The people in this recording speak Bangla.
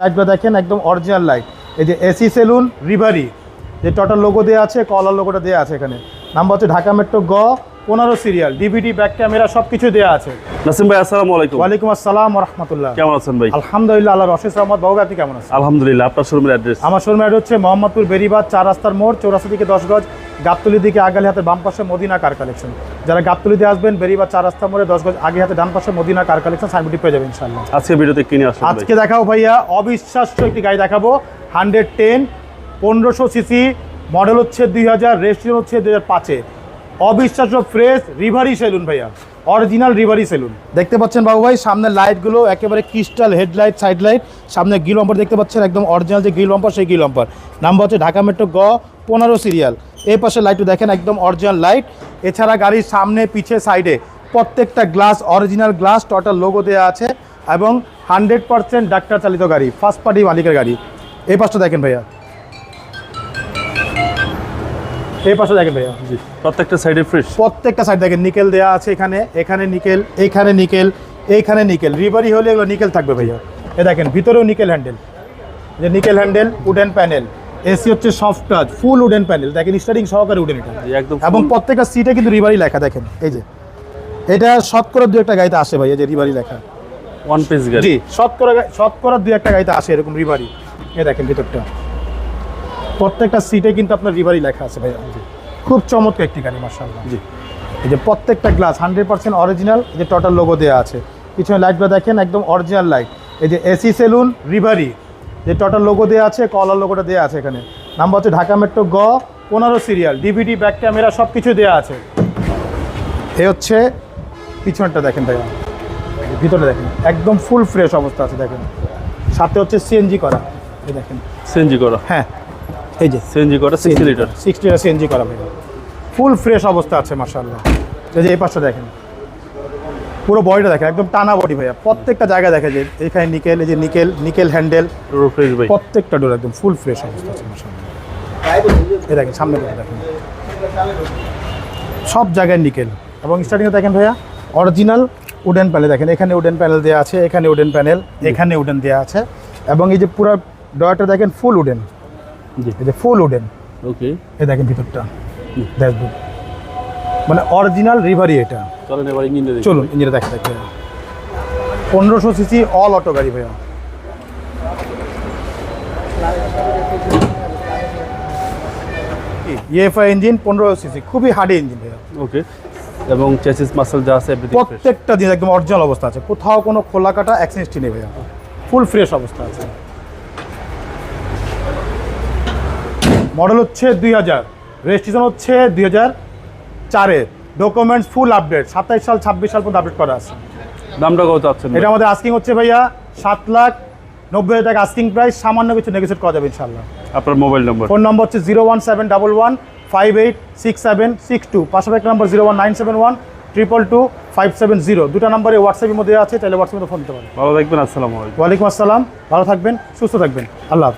লাইটগুলো দেখেন একদম অরিজিনাল লাইট এই যে এসি সেলুন রিভারি যে টোটাল লোগো দেওয়া আছে কলার লোগোটা দেওয়া আছে এখানে। নাম্বার হচ্ছে ঢাকা মেট্রো গ পনেরো সিরিয়াল ডিভিডি ব্যাক ক্যামেরা সব কিছু দেওয়া আছে। নাসিম ভাই আসসালামু আলাইকুম। ওয়ালাইকুম আসসালাম রহমতুল্লাহ। কেমন আছেন ভাই? আলহামদুলিল্লাহ আল্লাহ রশেদ রহমদ বাবু আপনি কেমন আছেন? আলহামদুলিল্লাহ আপনার শোরুমের অ্যাড্রেস আমার শোরুম অ্যাড হচ্ছে মোহাম্মদপুর বেরিবাদ চার রাস্তার মোড় চৌরাস্তা থেকে দশ গজ। গাবতলির দিকে আগালি হাতে বাম পাশে মদিনা কার কালেকশন যারা গাবতলিতে আসবেন বেরিবাদ চার রাস্তা মোড়ে দশ গজ আগে হাতে ডান পাশে মদিনা কার কালেকশন সাইনবোর্ডটি পেয়ে যাবেন ইনশাল্লাহ আজকে ভিডিওতে কিনে আসুন আজকে দেখাবো ভাইয়া অবিশ্বাস্য একটি গাড়ি দেখাবো হান্ড্রেড টেন পনেরোশো সিসি মডেল হচ্ছে দুই হাজার রেজিস্ট্রেশন হচ্ছে দুই হাজার পাঁচে। অবিশ্বাস্য ফ্রেশ রিভারি সেলুন ভাইয়া অরিজিনাল রিভারি সেলুন। দেখতে পাচ্ছেন বাবু ভাই সামনে লাইটগুলো একেবারে ক্রিস্টাল হেডলাইট সাইড লাইট সামনে গিল লম্পার দেখতে পাচ্ছেন একদম অরিজিনাল যে গিল লম্পার সেই গিল লম্পার নাম্বার হচ্ছে ঢাকা মেট্রো গ পনেরো সিরিয়াল এই পাশে লাইটও দেখেন একদম অরিজিনাল লাইট এছাড়া গাড়ির সামনে পিছে সাইডে প্রত্যেকটা glass original glass total logo দেওয়া আছে এবং হান্ড্রেড পার্সেন্ট ডাক্তার চালিত গাড়ি ফার্স্ট পার্টি মালিকের গাড়ি। এই পাশটা দেখেন ভাইয়া। এই পাশটা দেখেন ভাইয়া। জি প্রত্যেকটা সাইডে ফ্রেশ প্রত্যেকটা সাইড দেখেন নিকেল দেওয়া আছে এখানে এখানে নিকেল এইখানে নিকেল এইখানে নিকেল রিভারি হলে এগুলো নিকেল থাকবে ভাইয়া। এ দেখেন ভিতরেও নিকেল হ্যান্ডেল যে nickel handle wooden panel AC হচ্ছে soft touch full wooden panel দেখেন স্টারিং সহকারে উডেন এটা। একদম এবং প্রত্যেকটা সিটে কিন্তু রিভারি লেখা দেখেন এই যে। এটা শতকরা দু একটা গাড়িতে আসে ভাই এই যে রিভারি লেখা। ওয়ান পিস গাড়ি। জি শতকরা শতকরা দু একটা গাড়িতে আসে এরকম রিভারি এই দেখেন ভিতরটা। প্রত্যেকটা সিটে কিন্তু আপনার রিভারি লেখা আছে ভাইয়া খুব চমৎকার একটি গাড়ি মার্শাল্লাহ জি। এই যে প্রত্যেকটা গ্লাস হান্ড্রেড পার্সেন্ট অরিজিনাল এই যে টোটাল লোগো দেওয়া আছে। পিছনে লাইটগুলো দেখেন একদম অরিজিনাল লাইট এই যে এসি সেলুন রিভারি যে টোটাল লোগো দেওয়া আছে কলার লোগোটা দেওয়া আছে এখানে। নাম্বার হচ্ছে ঢাকা মেট্রো গ পনেরো সিরিয়াল ডিভিডি ব্যাক ক্যামেরা সব কিছু দেওয়া আছে। এ হচ্ছে পিছনটা দেখেন ভাইয়া। ভিতরে দেখেন একদম ফুল ফ্রেশ অবস্থা আছে দেখেন। সাথে হচ্ছে সিএনজি করা এই দেখেন। সিএনজি করা? হ্যাঁ এই যে। সিএনজি করা সিক্সটি লিটার সিক্সটি সিএনজি করা ভাই ফুল ফ্রেশ অবস্থা আছে মার্শাল্লাহ এই যে এই পাশটা দেখেন। পুরো বডিটা দেখেন একদম টানা বডি ভাইয়া। প্রত্যেকটা জায়গায় দেখা যায় এখানে নিকেল এই যে নিকেল নিকেল হ্যান্ডেল প্রত্যেকটা ডোর একদম ফুল ফ্রেশ অবস্থা আছে এই দেখেন সামনে দেখেন। সব জায়গায় নিকেল এবং স্টার্টিংয়ে দেখেন ভাইয়া অরিজিনাল উডেন প্যানেল দেখেন এখানে উডেন প্যানেল দেওয়া আছে এখানে উডেন প্যানেল এখানে উডেন দেওয়া আছে। এবং এই যে পুরো ডয়ারটা দেখেন ফুল উডেন জি। এই যে ফুল উডেন ওকে এই দেখেন ভিতরটা। ড্যাশবোর্ড মানে অরিজিনাল রিভারি এটা। চলেন এবার ইঞ্জিনটা চলুন ইঞ্জিনে দেখে দেখে। পনেরোশো সিসি অল অটো গাড়ি ভাইয়া। ইএফআই ইঞ্জিন পনেরো সিসি খুবই হার্ডি ইঞ্জিন ভাইয়া। ওকে এবং চেসিস মাসেল যা আছে প্রত্যেকটা দিন একদম অরিজিনাল অবস্থা আছে। কোথাও কোনো খোলা কাটা অ্যাক্সিডেন্টই নেই ভাইয়া। ফুল ফ্রেশ অবস্থা আছে। মডেল হচ্ছে দুই হাজার। রেজিস্ট্রেশন হচ্ছে দুই হাজার চারের ডকুমেন্টস ফুল আপডেট সাতাইশ সাল ছাব্বিশ সাল পর্যন্ত আপডেট করা আছে। দামটা কত আছে এটা আমাদের আস্কিং হচ্ছে ভাইয়া সাত লাখ নব্বই হাজার টাকা আস্কিং প্রাইস সামান্য কিছু নেগোসিয়েট করা যাবে ইনশাল্লাহ আপনার মোবাইল নম্বর ফোন নম্বর হচ্ছে zero one seven double one five eight six seven six two পাশাপাশি number zero one nine seven one triple two five seven zero দুটো নম্বরে হোয়াটসঅ্যাপের মধ্যে আছে তাহলে হোয়াটসঅ্যাপে ফোন দিতে পারেন। ভালো থাকবেন আসসালামু আলাইকুম। ওয়ালাইকুম আসসালাম। ভালো থাকবেন সুস্থ থাকবেন। আল্লাহ